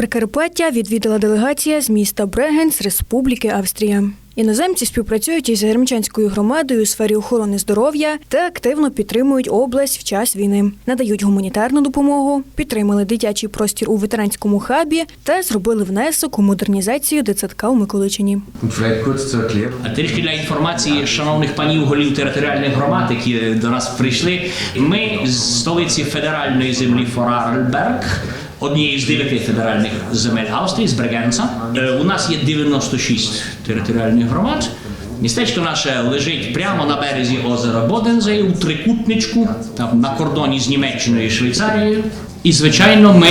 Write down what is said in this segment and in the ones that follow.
Прикарпаття відвідала делегація з міста Брегенс Республіки Австрія. Іноземці співпрацюють із Гермчанською громадою у сфері охорони здоров'я та активно підтримують область в час війни, надають гуманітарну допомогу, підтримали дитячий простір у ветеранському хабі та зробили внесок у модернізацію дитсадка у Миколичині. А трішки для інформації шановних панів голів територіальних громад, які до нас прийшли. Ми з столиці федеральної землі Форарльберг, однієї з дев'яти федеральних земель Австрії, з Брегенца. Е, У нас є 96 територіальних громад. Містечко наше лежить прямо на березі озера Бодензей у трикутничку, там на кордоні з Німеччиною і Швейцарією. І звичайно, ми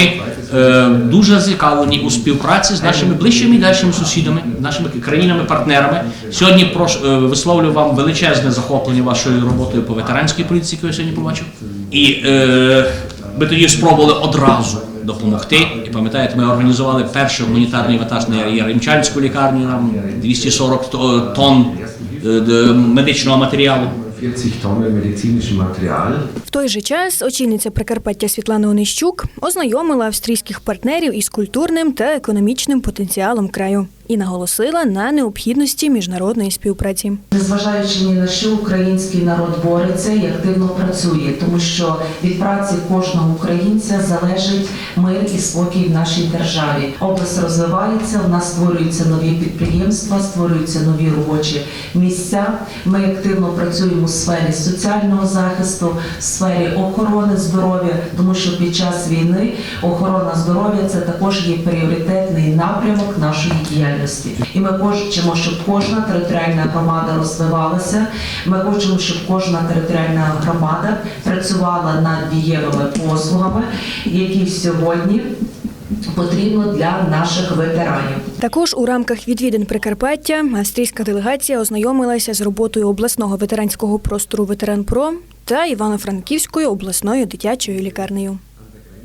е, дуже зацікавлені у співпраці з нашими ближчими і дальшими сусідами, нашими країнами-партнерами. Сьогодні прош, е, висловлюю вам величезне захоплення вашою роботою по ветеранській політиці, яку я сьогодні побачив. І е, ми тоді спробували одразу допомогти. І пам'ятаєте, ми організували перший гуманітарний ватаж на Яремчанську лікарню, нам 240 то- тонн е, медичного матеріалу. 40 Tonnen medizinischen Material. В той же час очільниця Прикарпаття Світлана Онищук ознайомила австрійських партнерів із культурним та економічним потенціалом краю і наголосила на необхідності міжнародної співпраці. Незважаючи ні на що український народ бореться і активно працює, тому що від праці кожного українця залежить мир і спокій в нашій державі. Область розвивається, в нас створюються нові підприємства, створюються нові робочі місця. Ми активно працюємо в сфері соціального захисту, в сфері охорони здоров'я, тому що під час війни охорона здоров'я це також є пріоритетний напрямок нашої діяльності. І ми хочемо, щоб кожна територіальна громада розвивалася. Ми хочемо, щоб кожна територіальна громада працювала над дієвими послугами, які сьогодні потрібно для наших ветеранів. Також у рамках відвідин Прикарпаття австрійська делегація ознайомилася з роботою обласного ветеранського простору Ветеранпро та Івано-Франківською обласною дитячою лікарнею.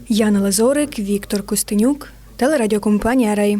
Яна Лазорик, Віктор Костенюк, телерадіокомпанія Рей.